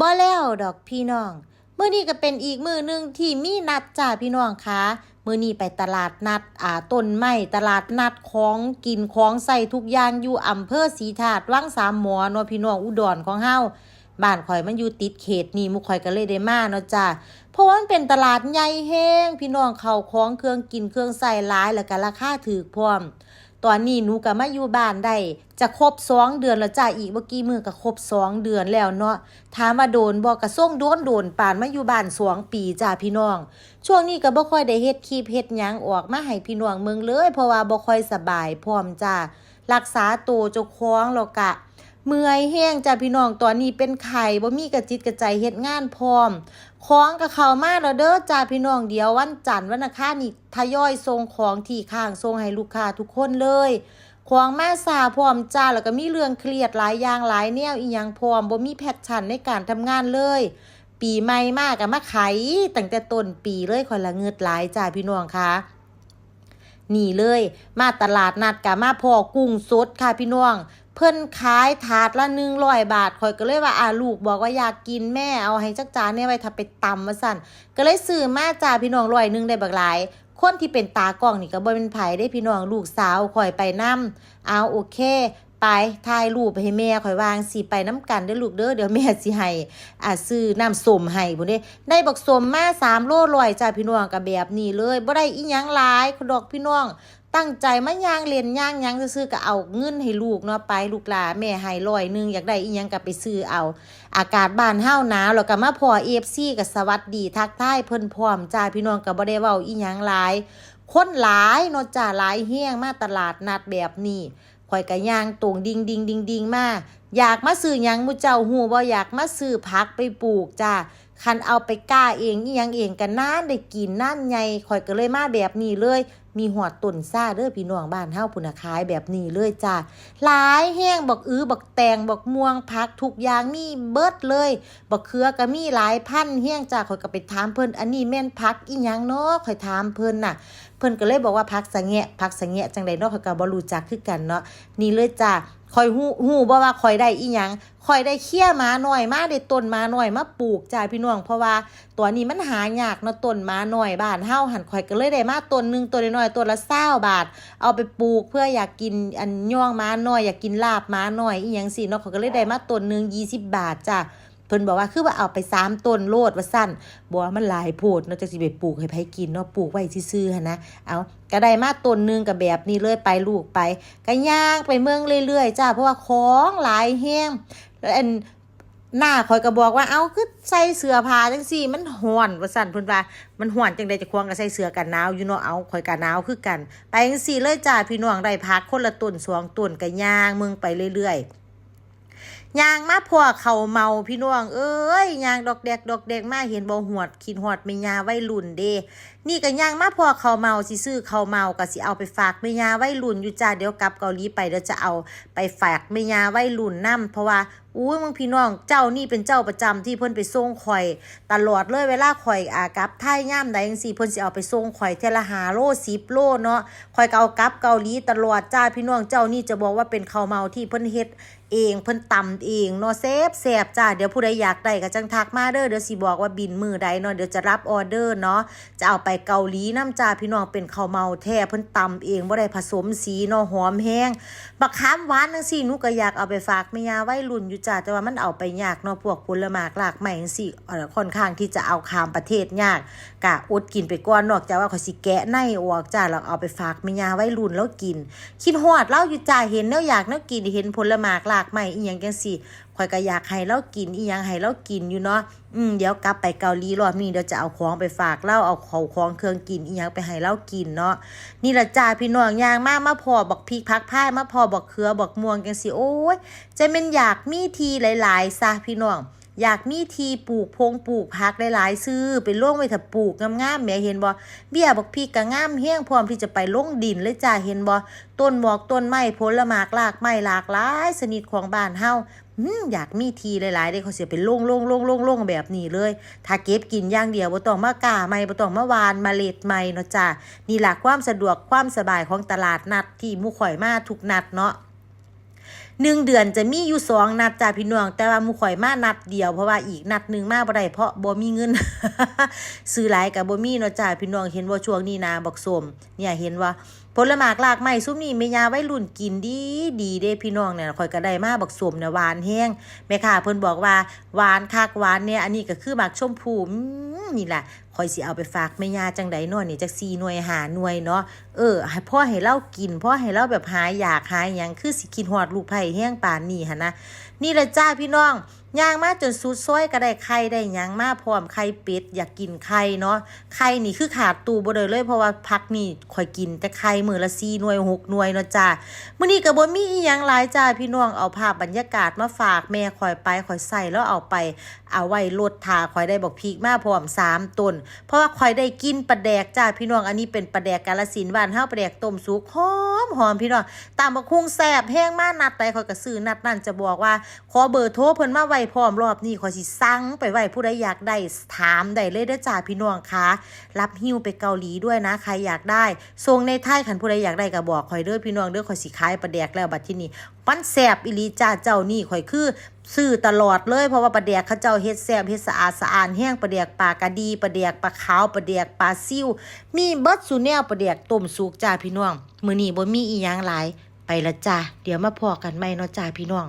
บ่แล้วดอกพี่น้องมื้อนี้ก็เป็นอีกมื้อหนึงที่มีนัดจ้าพี่น้องคะมื้อนี้ไปตลาดนัดอ่าต้นไม้ตลาดนัดของกินของใส่ทุกอย่างอยู่อำเภอศรีธาตุวังสามหมอเนาะพี่น้องอุดรของเฮาบ้านข่อยมันอยู่ติดเขตนี่มุข่อยก็เลยได้มาเนาะจ้าเพราะว่ามันเป็นตลาดใหญ่แฮงพี่น้องเข้าของเครื่องกินเครื่องใส่หลายแล้วก็ราคาถูกพร้อม ตอนนี้หนูก็มาอยู่บ้านได้จะครบสองเดือนแล้วจ้าอีกเมื่อกี้มือก็ครบสองเดือนแล้วเนาะถามว่าโดนบอกกระส่งโดนโดนป่านมาอยู่บ้านสองปีจ้าพี่น้อง ช่วงนี้ก็บ่ค่อยได้เฮ็ดคลิปเฮ็ดหยังออกมาให้พี่น้องเมืองเลย เพราะว่าบ่ค่อยสบายพร้อมจ้ารักษาตัวเจ้าของแล้วก็เมื่อยแห้งจ้าพี่น้องตอนนี้เป็นไข้บ่มีกระจิตกระใจเฮ็ดงานพร้อม ของก็เขามาแล้วเด้อจ้าพี่น้องเดียววันจันทร์วันอังคารนี่ทยอยส่งของที่ข้างส่งให้ลูกค้าทุกคนเลยของแม่สาพร้อมจ้าแล้วก็มีเรื่องเครียดหลายอย่างหลายแนวอีหยังพร้อมบ่มีแพชชั่นในการทำงานเลย ปีใหม่มากก็มาขายตั้งแต่ต้นปีเลยคอยละเงิดหลายจ้าพี่น้องคะนี่เลย มาตลาดนัดกะมาพอกุ้งสดค่ะพี่น้อง เพิ่อนขายถาดละหนึ่งร้อยบาทข่อยก็เลยว่าอ่าลูกบอกว่าอยากกินแม่เอาให้จักจานเนี่ยไว้ถ้าไปตำมาสั่น ก็เลยซื้อมาจ้าพี่น้องร้อยหนึ่งได้บักหลาย คนที่เป็นตากล้องนี่ก็บ่เป็นไผได้พี่น้องลูกสาวข่อยไปนํเอาโอเคไปถ่ายรูปให้แม่ข่อยวางสิไปน้ำกันเด้อลูกเด้อเดี๋ยวแม่สิให้อ่าซื้อน้ำส้มให้พุ่นเด้ได้บักส้มมา3โลร้อยจ้าพี่น้องก็แบบนี้เลยบ่ได้อีหยังหลายดอกพี่น้อง ตั้งใจมาย่างเรียนย่างยังซื้อก็เอาเงินให้ลูกเนาะไปลูกหลาแม่ให้ร้อยหนึงอยากได้อีหยังก็ไปซื้อเอา อากาศบ้านเฮาหนาวแล้วก็มาพอฟซีกับสวัสดีทักทายเพิ่นพร้อมจ้าพี่น้องก็บ่ได้เว้าอีหยังหลายคนหลายเนาะจ้าหลายเฮียงมาตลาดนัดแบบนี้ข่อยก็ย่างตรงดิงดิงดิงดิงมา อยากมาซื้อยังมูเจ้าฮู้บ่อยากมาซื้อผักไปปลูกจ้าคันเอาไปกล้าเองอีหยังเองก็นน่านได้กินน่านใหญ่ข่อยก็เลยมาแบบนี้เลย มีหอดต้นซ่าเด้อพี่น้องบ้านเฮาพุ่นขายแบบนี้เลยจ้าหลายแห้งบักอื้อบักแตงบักม่วงผักทุกอย่างมีเบิดเลยบักเขือก็มีหลายพันแห้งจ้าข่อยก็ไปถามเพิ่นอันนี้แม่นผักอีหยังเนาะข่อยถามเพิ่นน่ะ เพิ่นก็เลยบอกว่าผักสะแงะผักสะแงะจังใดเนาะข่อยก็บ่รู้จักคือกันเนาะนี่เลยจ้า คอยฮู้ฮู้บ่ว่าคอยได้อีหยังคอยได้เคี้ยมาหน่อยมาได้ต้นมาหน่อยมาปลูกจ้าพี่น้องเพราะว่าตัวนี้มันหายากเนาะต้นมาหน่อยบ้านเฮาหันคอยก็เลยได้มาต้นหนึงตัวน้อยตัวละ20บาท เอาไปปลูกเพื่ออยากกินอันย่องมาหน่อยอยากกินลาบมาหน่อยอีหยังสิเนาะข่อยก็เลยได้มาต้นหนึงยี่สิบบาทจ้า พิ่นบอกว่าคือว่าเอาไปสามต้นโลดว่าสั้นบอกว่ามันหลายโพดเนาะจะสิไปปลูกให้ไผกินเนาะปลูกไว้ซื่อๆนะเอาก็ได้มาต้นหนึงกับแบบนี้เลยไปลูกไปก็ย่างไปเมืองเรื่อยๆจ้าเพราะว่าของหลายแห้งแล้วอันหน้าคอยก็บอกว่าเอาคือใส่เสื้อผ้าจังซี่ มันฮ้อนว่าซั่นเพิ่นว่ามันฮ้อนจังได๋จะควงก็ใส่เสื้อกันหนาวอยู่เนาะเอาข่อยก็หนาวคือกัน ไปจังซี่เลยจ้าพี่น้องได้พักคนละต้นสองต้นก็ย่างเมืองไปเรื่อยๆ ยางมาพวกเขาเมาพี่น้อง เอ้ยยางดอกแดกดอกแดกมาเห็นบ่หวดขีดหอดไม่ยาไว้รุ่นเด้นี่ก็ยางมาพวกเขาเมาสิซื้อเขาเมาก็สิเอาไปฝากไม่ยาไว้รุ่นอยู่จ้าเดี๋ยวกลับเกาหลีไปเดี๋ยวจะเอาไปฝากไม่ยาไว้รุ่นนํเพราะว่า อุ้ยมึงพี่น้องเจ้านี่เป็นเจ้าประจำที่เพิ่นไปส่งข่อย ตลอดเลยเวลาข่อยอากลับไทยย่ามใดจังซี่เพิ่นสิเอาไปส่งข่อยเทละหาโล10โลเนาะข่อยก็เอากลับเกาหลีตลอดจ้าพี่น้องเจ้านี่จะบอกว่าเป็นข้าวเมาที่เพิ่นเฮ็ดเองเพิ่นตำเองเนาะเซฟแซบจ้าเดี๋ยวผู้ใดอยากได้ก็จังทักมาเด้อเดี๋ยวสิบอกว่าบินมือใดเนาะเดี๋ยวจะรับออเดอร์เนาะจะเอาไปเกาหลีน้ำจ้าพี่น้องเป็นข้าวเมาแท้เพิ่นตำเองบ่ได้ผสมสีเนาะหอมแห้งบักขามหวานจังซี่หนูก็อยากเอาไปฝากแม่ยาไว้รุ่นอยู่จ้าแต่ว่ามันเอาไปยากเนาะพวกผลไม้หลากไม้จังซี่เอ่อค่อนข้างที่จะเอาข้ามประเทศยากกะอดกินไปก่อนนอกจากว่าเขาสิแกะในออกจ้าแล้วเอาไปฝากแม่ยาไว้รุ่นแล้วกิน คิดฮอดเล่าอยู่จ้าเห็นแนวอยากแนวกินเห็นผลไม้หลากใหม่อีหยังจังซี่ ข่อยก็อยากให้เรากินอีหยังให้เรากินอยู่เนาะอืมเดี๋ยวกลับไปเกาหลีรอบนี้เดี๋ยวจะเอาของไปฝากเล่าเอาของของเครื่องกินอีหยังไปให้เรากินเนาะนี่ละจ้าพี่น้องย่างมากมาพอบอกพริกพักผ้ามาพอบอกเขือบอกม่วงจังซีโอ้ยใจมันอยากมีทีหลายๆซะพี่น้อง อยากมีทีปลูกพงปลูกพักหลายๆซื้อไปล่วงไว้ถ้าปลูกงามๆแหม่เห็นบ่เบี้ยบักพริกก็งามเฮี้ยงพร้อมที่จะไปลงดินเลยจ้าเห็นบ่ต้นหมอกต้นไม้ผลไม้รากไม้หลากหลายชนิดของบ้านเฮาอยากมีทีหลายๆเด้เขาเสิไปลงลงลงลงลงแบบนี้เลย ถ้าเก็บกินอย่างเดียวบ่ต้องมากาใหม่บ่ต้องมาหวานเมล็ดใหม่เนาะจ้านี่ล่ะความสะดวกความสบายของตลาดนัดที่มู่ข่อยมาทุกนัดเนาะหนึ่งเดือนจะมีอยู่สองนัดจ้าพี่น้อง แต่ว่ามูข่อยมานัดเดียวเพราะว่าอีกนัดหนึ่งมาบ่ได้เพราะบ่มีเงิน ซื้อหลายกับบ่มีเนาะจ้าพี่น้องเห็นว่าช่วงนี้นาบักสมเนี่ยเห็นว่าผลหมากลากไม้ซุมนี้แม่ยาไว้รุ่นกินดีดีเด้พี่น้องเนี่ยข่อยก็ได้มาบักสมเนี่ยหวานแห้งแม่ค้าเพิ่นบอกว่าหวานคักหวานเนี่ยอันนี้ก็คือหมากชมพูมนี่แหละข่อยสิเอาไปฝากแม่ยาจังไดนาะนี่จัก4หน่วยหาหน่วยเนาะเออพ่อให้เรากินพ่อให้เราแบบหายอยากหายหยังคือสิกินฮอดลูกไผ่แห้งป่านนี่ฮะนนะนี่แหละจ้าพี่น้อง ย่างมาจนสุดซ้อยก็ได้ไข่ได้ยังมาพร้อมไข่เป็ดอยากกินไข่เนาะไข่นี่คือขาดตูบ่ได้เลย เพราะว่าพักนี่ข่อยกินแต่ไข่มือละ4หน่วย6หน่วยเนาะจ้ามื้อนี้ก็บ่มีอีหยังหลายจ้าพี่น้องเอาภาพบรรยากาศมาฝากแม่ข่อยไปข่อยใส่แล้วเอาไปเอาไว้รถทาข่อยได้บอกพีกมาพร้อมสามต้นเพราะว่าข่อยได้กินปลาแดกจ้าพี่น้องอันนี้เป็นปลาแดกกาลสินบ้านเฮาปลาแดกต้มสุกหอมหอมพี่น้องตามบักคุ้งแซ่บแห้งมานัดไปข่อยก็ซื้อนัดนั่นจะบอกว่าขอเบอร์โทรเพิ่นมาไว้พร้อมรอบนี้ขอยสิสั่งไปไว้ผู้ใดอยากได้ถามได้เลยเด้อจ้าพี่น้องคะรับหิ้วไปเกาหลีด้วยนะใครอยากได้ส่งในไทยคันผู้ใดอยากได้ก็บอกข่อยเด้อพี่น้องเด้อข่อยสิขายปลาแดกแล้วบัดที่นี้มันแซ่บอีหลีจ้าเจ้านี่ข่อยคือซื้อตลอดเลยเพราะว่าปลาแดกเขาเจ้าเฮ็ดแซ่บเฮ็ดสะอาดสะอาดแห้งปลาแดกปลากระดีปลาแดกปลาขาวปลาแดกปลาซิ่วมีเบิดสูแนวปลาแดกต้มสุกจ้าพี่น้องมื้อนี้บ่มีอีหยังหลายไปละจ้าเดี๋ยวมาพอกันใหม่เนาะจ้าพี่น้อง